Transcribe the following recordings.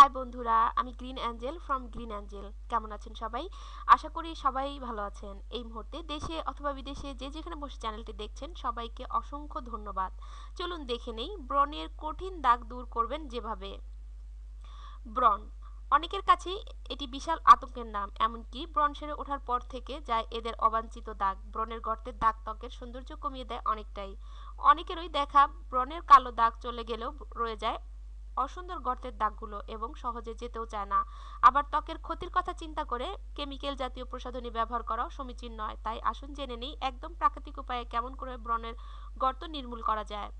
High বন্ধুরা, আমি green angel from green angel. কেমন আছেন সবাই? আশা করি সবাই ভালো আছেন। এই মুহূর্তে দেশে অথবা বিদেশে যে যেখানে বসে চ্যানেলটি দেখছেন, সবাইকে অসংখ্য ধন্যবাদ। চলুন দেখে নেই, ব্রণের কঠিন দাগ দূর করবেন যেভাবে। ব্রণ, অনেকের কাছেই এটি বিশাল আতঙ্কের নাম, এমনকি ব্রণ সেরে ওঠার পর থেকে যায় এদের অবাঞ্ছিত দাগ। ব্রণের গর্তের দাগ ত্বকের সৌন্দর্য কমিয়ে দেয় অনেকটাই। অনেকেরই দেখা ব্রণের কালো দাগ চলে গেলেও রয়ে যায় অসুন্দর গর্তের দাগগুলো এবং সহজে যেতেও চায় না। আবার ত্বকের ক্ষতির কথা চিন্তা করে কেমিক্যাল জাতীয় প্রসাধনী ব্যবহার করাও সমীচীন নয়। তাই আসুন জেনে নেই, একদম প্রাকৃতিক উপায়ে কেমন করে ব্রণের গর্ত নির্মূল করা যায়।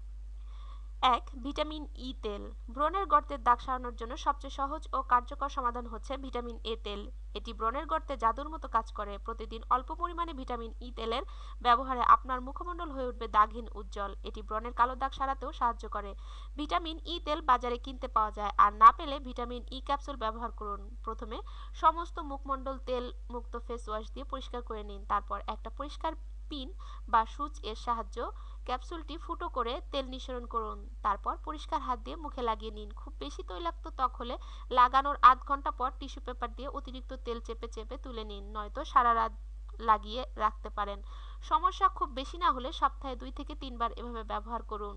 এক, ভিটামিন ই তেল। ব্রণের গর্তের দাগ সারানোর জন্য সবচেয়ে সহজ ও কার্যকর সমাধান হচ্ছে ভিটামিন এ তেল। এটি ব্রণের গর্তে জাদুর মতো কাজ করে। প্রতিদিন অল্প পরিমাণে ভিটামিন ই তেলের ব্যবহারে আপনার মুখমণ্ডল হয়ে উঠবে দাগহীন উজ্জ্বল। এটি ব্রণের কালো দাগ সারাতেও সাহায্য করে। ভিটামিন ই তেল বাজারে কিনতে পাওয়া যায়। আর না পেলে ভিটামিন ই ক্যাপসুল ব্যবহার করুন। প্রথমে সমস্ত মুখমণ্ডল তেল মুক্ত ফেস ওয়াশ দিয়ে পরিষ্কার করে নিন। তারপর একটা পরিষ্কার পিন বা সুচ এর সাহায্য ক্যাপসুলটি ফুটো করে তেল নিঃসরণ করুন। তারপর পরিষ্কার হাত দিয়ে মুখে লাগিয়ে নিন। খুব বেশি তৈলাক্ত ত্বক হলে লাগানোর আধ ঘণ্টা পর টিস্যু পেপার দিয়ে অতিরিক্ত তেল চেপে চেপে তুলে নিন, নয়তো সারা রাত লাগিয়ে রাখতে পারেন। সমস্যা খুব বেশি না হলে সপ্তাহে দুই থেকে তিনবার এভাবে ব্যবহার করুন।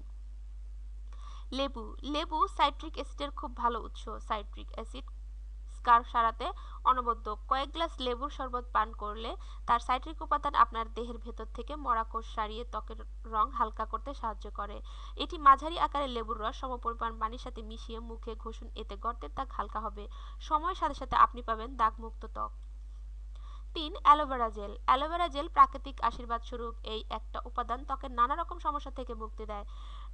লেবু লেবু সাইট্রিক অ্যাসিডের খুব ভালো উৎস। সাইট্রিক অ্যাসিড স্কার্ফ সারাতে অনবদ্য। কয়েক গ্লাস লেবুর শরবত পান করলে তার সাইট্রিক উপাদান আপনার দেহের ভেতর থেকে মরা কোষ সারিয়ে ত্বকের রং হালকা করতে সাহায্য করে। এটি মাঝারি আকারের লেবুর রস, সমপরিমাণ পানির সাথে মিশিয়ে মুখে ঘষুন, এতে গর্তের দাগ হালকা হবে। সময়ের সাথে সাথে আপনি পাবেন দাগমুক্ত ত্বক। তিন, অ্যালোভেরা জেল। অ্যালোভেরা জেল প্রাকৃতিক আশীর্বাদ স্বরূপ। এই একটা উপাদান ত্বকের নানা রকম সমস্যা থেকে মুক্তি দেয়।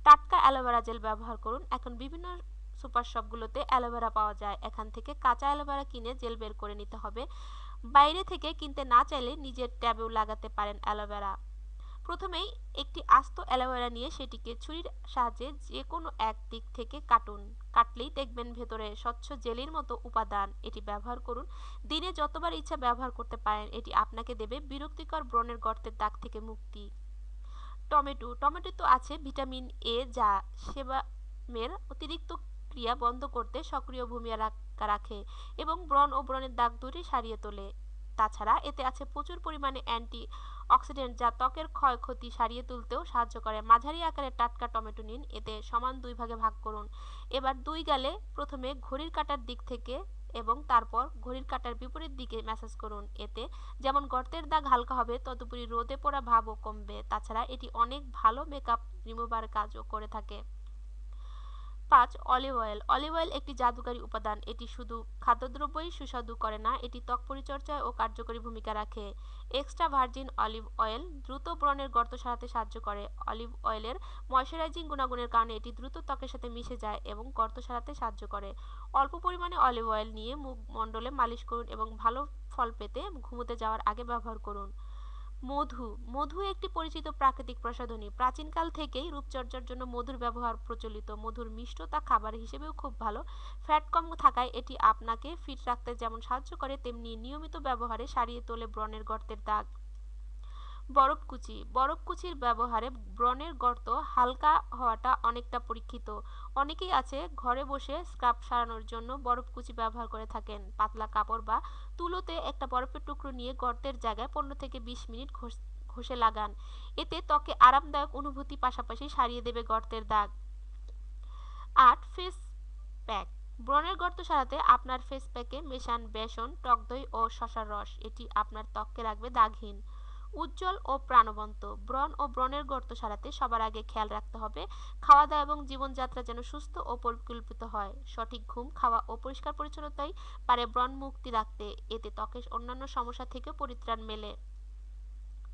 টাটকা অ্যালোভেরা জেল ব্যবহার করুন। এখন বিভিন্ন সুপার শপগুলোতে অ্যালোভেরা পাওয়া যায়। এখান থেকে কাঁচা অ্যালোভেরা কিনে জেল বের করে নিতে হবে। বাইরে থেকে কিনতে না চাইলে নিজের ট্যাবেও লাগাতে পারেন অ্যালোভেরা। প্রথমেই একটি আস্ত অ্যালোভেরা নিয়ে সেটিকে ছুরির সাহায্যে যে কোনো এক দিক থেকে কাটুন। কাটলেই দেখবেন ভেতরে স্বচ্ছ জেলির মতো উপাদান। এটি ব্যবহার করুন। দিনে যতবার ইচ্ছা ব্যবহার করতে পারেন। এটি আপনাকে দেবে বিরক্তিকর ব্রণের গর্তের দাগ থেকে মুক্তি। টমেটো। টমেটো তো আছে ভিটামিন এ যা সেবামের অতিরিক্ত ক্রিয়া বন্ধ করতে সক্রিয় ভূমিকা রাখে এবং ব্রণ ও ব্রণের দাগ দুটি সারিয়ে তোলে। তাছাড়া এতে আছে প্রচুর পরিমাণে অ্যান্টি অক্সিডেন্ট যা ত্বকের ক্ষয়ক্ষতি সারিয়ে তুলতেও সাহায্য করে। মাঝারি আকারের টাটকা টমেটো নিন, এতে সমান দুই ভাগে ভাগ করুন। এবার দুই গালে প্রথমে ঘড়ির কাটার দিক থেকে এবং তারপর ঘড়ির কাটার বিপরীত দিকে ম্যাসাজ করুন। এতে যেমন গর্তের দাগ হালকা হবে, তদুপরি রোদে পড়া ভাবও কমবে। তাছাড়া এটি অনেক ভালো মেকআপ রিমুভার কাজও করে থাকে। পাঁচ অলিভ অয়েল। অলিভ অয়েল একটি জাদুকারী উপাদান। এটি শুধু খাদ্যদ্রব্যই সুস্বাদু করে না, এটি ত্বক পরিচর্যায় ও কার্যকরী ভূমিকা রাখে। এক্সট্রা ভার্জিন অলিভ অয়েল দ্রুত ব্রণের গর্ত সারাতে সাহায্য করে। অলিভ অয়েলের ময়শ্চারাইজিং গুণাগুণের কারণে এটি দ্রুত ত্বকের সাথে মিশে যায় এবং গর্ত সারাতে সাহায্য করে। অল্প পরিমাণে অলিভ অয়েল নিয়ে মুখ মণ্ডলে মালিশ করুন এবং ভালো ফল পেতে ঘুমোতে যাওয়ার আগে ব্যবহার করুন। মধু। মধু একটি পরিচিত প্রাকৃতিক প্রসাধনী। প্রাচীনকাল থেকেই রূপচর্চার জন্য মধুর ব্যবহার প্রচলিত। মধুর মিষ্টতা খাবার হিসেবেও খুব ভালো। ফ্যাট কম থাকায় এটি আপনাকে ফিট রাখতে যেমন সাহায্য করে, তেমনি নিয়মিত ব্যবহারে সারিয়ে তোলে ব্রণের গর্তের দাগ। বরফকুচি বরফকুচির ব্যবহারে ব্রণের গর্ত হালকা হওয়াটা অনেকটা পরীক্ষিত। অনেকেই আছে ঘরে বসে স্ক্রাব সারানোর জন্য বরফকুচি ব্যবহার করে থাকেন। পাতলা কাপড় বা তুলোতে একটা বরফের টুকরো নিয়ে গর্তের জায়গায় পনেরো থেকে বিশ মিনিট ঘষে লাগান। এতে ত্বকে আরামদায়ক অনুভূতি পাশাপাশি সারিয়ে দেবে গর্তের দাগ। আট ফেস প্যাক ব্রণের গর্ত সারাতে আপনার ফেস প্যাকে মেশান বেসন, টক দই ও শশার রস। এটি আপনার ত্বককে রাখবে দাগহীন। উজ্জ্বল ও প্রাণবন্ত। ব্রণ ও ব্রণের গর্ত সারাতে সবার আগে খেয়াল রাখতে হবে খাওয়া দাওয়া এবং জীবনযাত্রা যেন সুস্থ ও পরিকল্পিত হয়। সঠিক ঘুম, খাওয়া ও পরিষ্কার পরিচ্ছন্নতাই পারে ব্রণ মুক্তি রাখতে। এতে ত্বকের অন্যান্য সমস্যা থেকেও পরিত্রাণ মেলে।